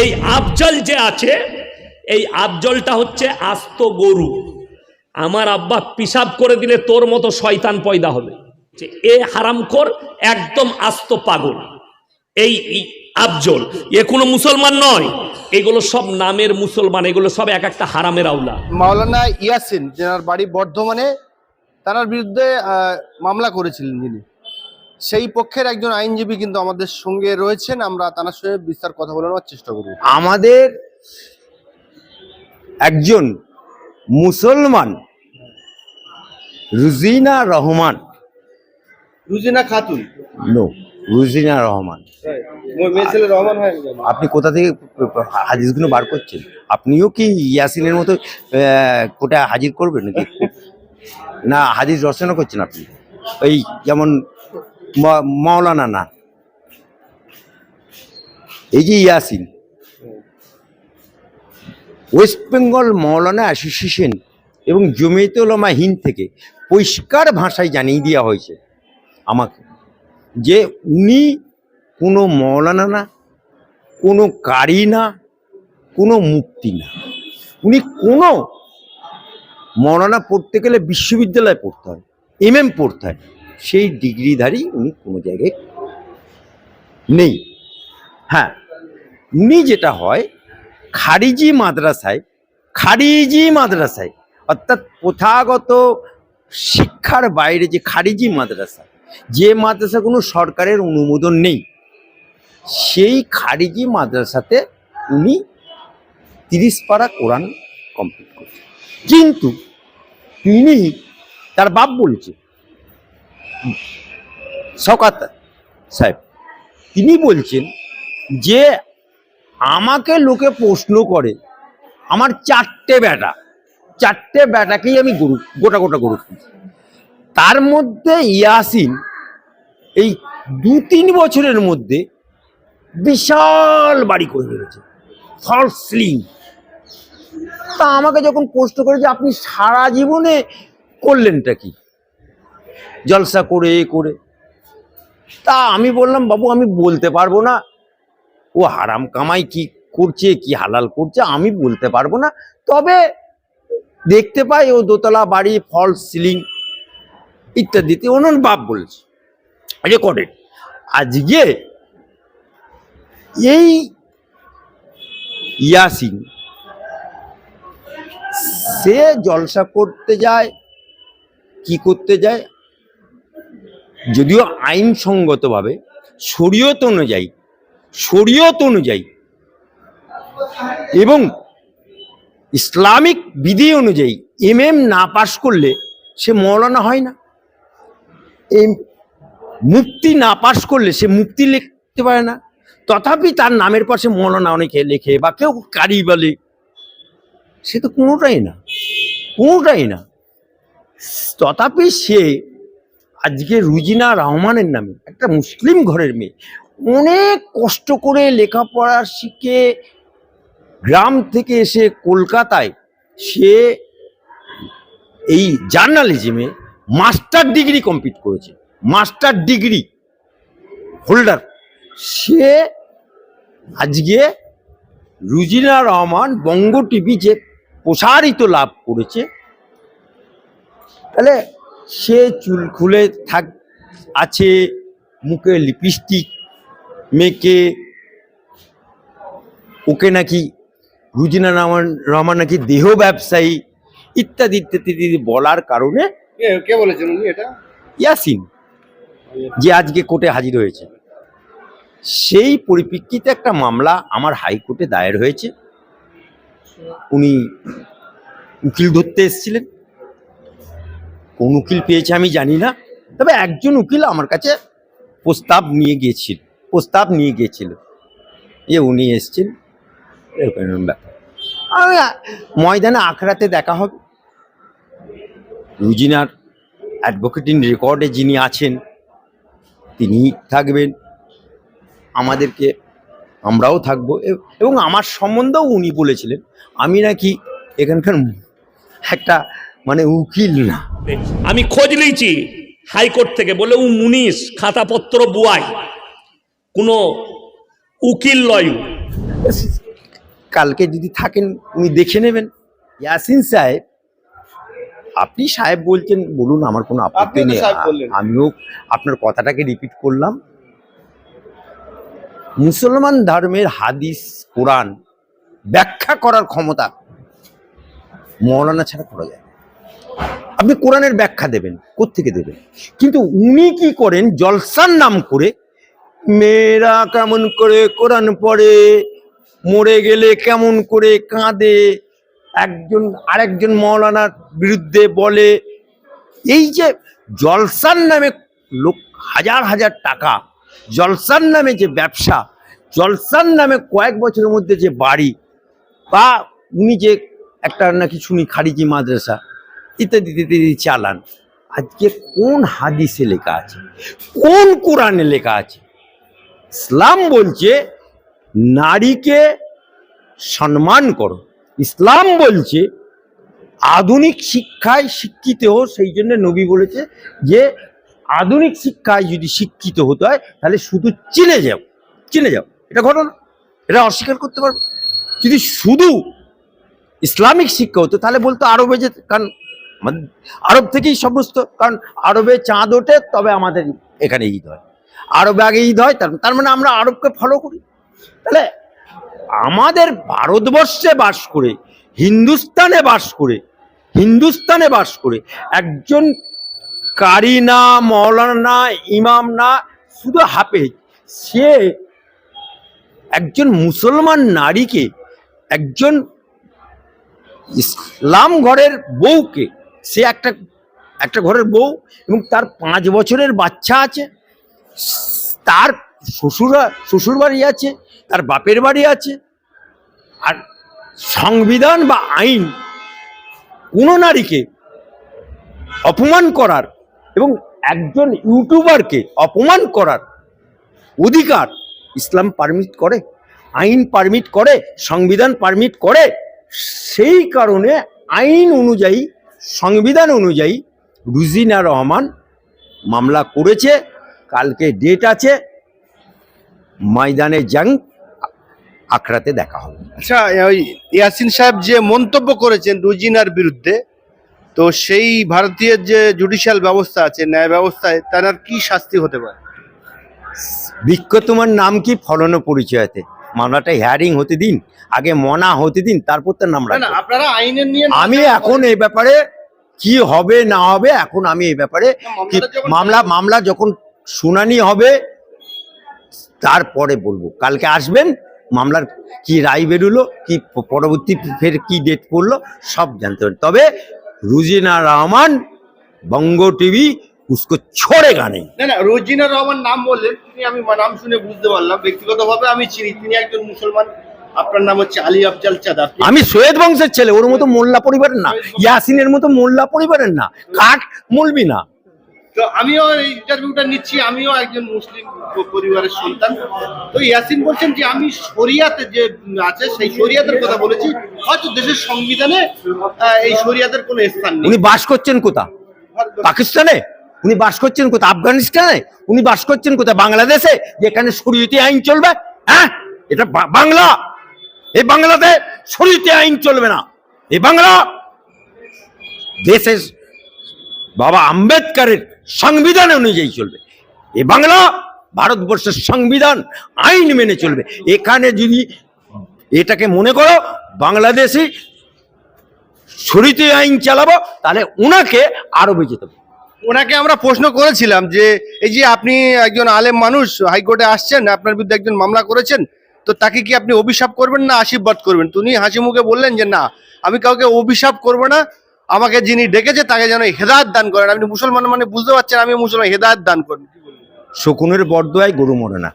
এই আফজল যে আছে, এই আফজলটা হচ্ছে আস্ত গরু। আমার আব্বা পিসাব করে দিলে তোর মতো শয়তান পয়দা হবে। যে এ হারামখোর, একদম আস্ত পাগল। এই আফজল, এ কোনো মুসলমান নয়। এগুলো সব নামের মুসলমান, এগুলো সব এক একটা হারামের আউলা। মাওলানা ইয়াসিন, যেনার বাড়ি বর্ধমানে, তার বিরুদ্ধে মামলা করেছিলেন যিনি সেই পক্ষের একজন আইনজীবী কিন্তু আমাদের সঙ্গে রয়েছেন। আমরা তার সঙ্গে বিস্তার কথা বলে নেওয়ার চেষ্টা করব। আমাদের একজন মুসলমান রুজিনা রহমান। রুজিনা খাতুন? নো রুজিনা রহমান। আপনি কোথা থেকে হাদিসগুলো বার করছেন? আপনিও কি ইয়াসিনের মতো কোটা হাজির করবেন নাকি? না হাদিস রচনা করছেন আপনি। এই যেমন মাওলানা না। এই যে ইয়াসিন। ওয়েস্ট বেঙ্গল মৌলানা অ্যাসোসিয়েশন এবং জমিয়ত উলামা হিন্দ থেকে পরিষ্কার ভাষায় জানিয়ে দেওয়া হয়েছে আমাকে যে উনি কোনো মৌলানা না, কোনো কারি না, কোনো মুক্তি না। উনি কোনো মৌলানা পড়তে গেলে বিশ্ববিদ্যালয়ে পড়তে হয় এম এম পড়তে হয়। সেই ডিগ্রিধারী উনি কোনো জায়গায় নেই। হ্যাঁ উনি যেটা হয়, খারিজি মাদ্রাসায় খারিজি মাদ্রাসায়, অর্থাৎ প্রথাগত শিক্ষার বাইরে যে খারিজি মাদ্রাসা, যে মাদ্রাসা কোনো সরকারের অনুমোদন নেই, সেই খারিজি মাদ্রাসাতে উনি তিরিশ পারা কোরআন কমপ্লিট করছে কিন্তু তিনি, তার বাপ বলছে শকাত সাহেব, তিনি বলছেন যে আমাকে লোকে প্রশ্ন করে, আমার চারটে বেটা চারটে বেটাকেই আমি গরু, গোটা গোটা গরু। তার মধ্যে ইয়াসিন এই দু তিন বছরের মধ্যে বিশাল বাড়ি করে ফেলেছে ফলস স্লিং তা আমাকে যখন প্রশ্ন করে যে আপনি সারা জীবনে করলেনটা কি জলসা করে, এ করে। তা আমি বললাম, বাবু, আমি বলতে পারব না। ও হারাম কামাই কি করছে, কি হালাল করছে, আমি বলতে পারব না। তবে দেখতে পাই ও দোতলা বাড়ি ফলস সিলিং ইত্যাদিতে ওনার বাপ বলছে। রেকর্ডেড আজকে এই ইয়াসিন, সে জলসা করতে যায়, কি করতে যায়? যদিও আইনসঙ্গতভাবে শরীয়ত অনুযায়ী শরীয়ত অনুযায়ী এবং ইসলামিক বিধি অনুযায়ী এম এম না পাশ করলে সে মৌলানা হয় না। এম মুক্তি না পাশ করলে সে মুক্তি লিখতে পারে না। তথাপি তার নামের পাশে মৌলানা অনেকে লেখে বা কেউ কারি বলে। সে তো কোনোটাই না কোনোটাই না। তথাপি সে আজকে রুজিনা রহমানের নামে একটা মুসলিম ঘরের মেয়ে। অনেক কষ্ট করে লেখাপড়া শিখে গ্রাম থেকে এসে কলকাতায় সে এই জার্নালিজমে মাস্টার ডিগ্রি কমপ্লিট করেছে। Master degree holder. সে আজকে রুজিনা রহমান বঙ্গ টিভি যে প্রসারিত লাভ করেছে, তাহলে সে চুল খুলে থাক আছে মুখে লিপস্টিক মেকে ওকে নাকি রুজিনা রহমান রহমান নাকি দেহ ব্যবসায়ী ইত্যাদি ইত্যাদি বলার কারণে কে বলেছেন উনি এটা? ইয়াসিন যে আজকে কোর্টে হাজির হয়েছে। সেই পরিপ্রেক্ষিতে একটা মামলা আমার হাইকোর্টে দায়ের হয়েছে। উনি উকিল ধরতে এসেছিলেন। কোন উকিল পেয়েছে আমি জানি না। তবে একজন উকিল আমার কাছে প্রস্তাব নিয়ে গিয়েছিল, প্রস্তাব নিয়ে গিয়েছিল যে উনি এসছেন, এরকম ব্যাপার। ময়দানে আখড়াতে দেখা হবে। রুজিনার অ্যাডভোকেটিং রেকর্ডে যিনি আছেন, তিনি থাকবেন। আমাদেরকে, আমরাও থাকব। এবং আমার সম্বন্ধেও উনি বলেছিলেন, আমি নাকি এখানকার একটা মানে উকিল না। আমি খোঁজ নিয়েছি হাইকোর্ট থেকে বলে ও মুনিশ খাতাপত্র বুয়াই। কোনো উকিল লয় কালকে যদি থাকেন উনি দেখে নেবেন। ইয়াসিন সাহেব আপনি সাহেব বলছেন বলুন আমার কোনো আপত্তি নেই। আমিও আপনার কথাটাকে রিপিট করলাম। মুসলমান ধর্মের হাদিস কোরআন ব্যাখ্যা করার ক্ষমতা মৌলানা ছাড়া করা যায়। আপনি কোরআনের ব্যাখ্যা দেবেন, কোত্থেকে দেবেন? কিন্তু উনি কি করেন, জলসার নাম করে, মেয়েরা কেমন করে কোরআন পড়ে, মরে গেলে কেমন করে কাঁদে, একজন, আরেকজন মৌলানার বিরুদ্ধে বলে, এই যে জলসার নামে লোক হাজার হাজার টাকা, জলসার নামে যে ব্যবসা, জলসার নামে কয়েক বছরের মধ্যে যে বাড়ি, বা উনি যে একটা নাকি শুনি খারিজি মাদ্রাসা ইত্যাদি ইত্যাদি চালান। আজকে কোন হাদিসে লেখা আছে? কোন কোরআনে লেখা আছে? ইসলাম বলছে, নারীকে সম্মান করো। ইসলাম বলছে, আধুনিক শিক্ষায় শিক্ষিত হো সেই জন্য নবী বলেছে যে, আধুনিক শিক্ষায় যদি শিক্ষিত হতে হয়, তাহলে শুধু চিনে যাও। চিনে যাও। এটা ঘটনা। এটা অস্বীকার করতে পারবে। যদি শুধু ইসলামিক শিক্ষা হতো, তাহলে বলতো আরবে যে কারণ আরব থেকেই সমস্ত, কারণ আরবে চাঁদ ওঠে, তবে আমাদের এখানে ঈদ হয়। আরবে আগে ঈদ হয়, তার তার মানে আমরা আরবকে ফলো করি। তাহলে আমাদের ভারতবর্ষে বাস করে, হিন্দুস্তানে বাস করে, হিন্দুস্তানে বাস করে একজন কারি না, মৌলানা না, ইমাম না, শুধু হাফেজ, সে একজন মুসলমান নারীকে, একজন ইসলাম ঘরের বউকে সে একটা একটা ঘরের বউ এবং তার পাঁচ বছরের বাচ্চা আছে। তার শ্বশুরা শ্বশুর বাড়ি আছে, তার বাপের বাড়ি আছে। আর সংবিধান বা আইন কোনো নারীকে অপমান করার এবং একজন ইউটিউবারকে অপমান করার অধিকার ইসলাম পারমিট করে, আইন পারমিট করে, সংবিধান পারমিট করে, সেই কারণে আইন অনুযায়ী সংবিধান অনুযায়ী রুজিনা রহমান মামলা করেছে কালকে ডেট আছে ময়দানে জাং আখড়াতে দেখা হবে। আচ্ছা ওই ইয়াসিন সাহেব যে মন্তব্য করেছেন রুজিনার বিরুদ্ধে তো সেই ভারতীয় যে জুডিশিয়াল ব্যবস্থা আছে ন্যায় ব্যবস্থায় তার কি শাস্তি হতে পারে? বৃক্ষ তোমার নাম কি? ফলন পরিচয়তে। মামলাটা হিয়ারিং হতে দিন আগে মনা হতে দিন তারপর তার নাম আপনারা আইনের নিয়ে আমি এখন এই ব্যাপারে কি হবে না হবে এখন আমি এই ব্যাপারে মামলা মামলা যখন শুনানি হবে তারপরে বলব। কালকে আসবেন মামলার কি রায় বেরুলো কি পরবর্তী ফের কি ডেট পড়ল সব জানতে পারেন তবে রুজিনা রহমান বঙ্গ টিভি উসকো ছোড়ে গানে। না না রোজিনা রহমান নাম বললেন তিনি আমি নাম শুনে বুঝতে পারলাম। ব্যক্তিগতভাবে আমি চিনি তিনি একজন মুসলমান। আপনার নাম হচ্ছে আলী আফজাল চাঁদ আমি সৈয়দ বংশের ছেলে ওর মতো মোল্লা পরিবারের না। ইয়াসিনের মতো মোল্লা পরিবারের না। কাঠ মলবি না। তো আমিও এই ইন্টারভিউটা নিচ্ছি আমিও একজন মুসলিম পরিবারের সন্তান। তো ইয়াসিন বলছেন যে আমি শরিয়াতে যে আছে সেই শরিয়াতের কথা বলেছি। হয়তো দেশের সংবিধানে এই শরিয়াতের কোনো স্থান নেই। উনি বাস করছেন কোথা পাকিস্তানে? উনি বাস করছেন কোথা আফগানিস্তানে? উনি বাস করছেন কোথা বাংলাদেশে? যেখানে শরীয়তি আইন চলবে? হ্যাঁ? এটা বাংলা! এই বাংলাতে শরীয়তি আইন চলবে না। এই বাংলা দেশের বাবা আম্বেদকারের সংবিধান অনুযায়ী চলবে। এ বাংলা ভারতবর্ষের সংবিধান, আইন মেনে চলবে। এখানে যদি এটাকে মনে করো, বাংলাদেশি শরীয়তি আইন চালাবো, তাহলে ওনাকে আরবে যেতে হবে ওনাকে আমরা প্রশ্ন করেছিলাম যে, এই যে আপনি একজন আলেম মানুষ, হাইকোর্টে আসছেন, আপনার বিরুদ্ধে একজন মামলা করেছেন তো তাকে কি আপনি অভিশাপ করবেন না আশীর্বাদ করবেন? তিনি হাসি মুখে বললেন যে, না, আমি কাউকে অভিশাপ করব না। আমাকে যিনি ডেকেছে তাকে যেন হেদায়ত দান করেন। আপনি মুসলমান মানে বুঝতে পারছেন, আমি মুসলমান, হেদায়ত দান করেন শকুনের বরদোয়ায় গরু মরে না।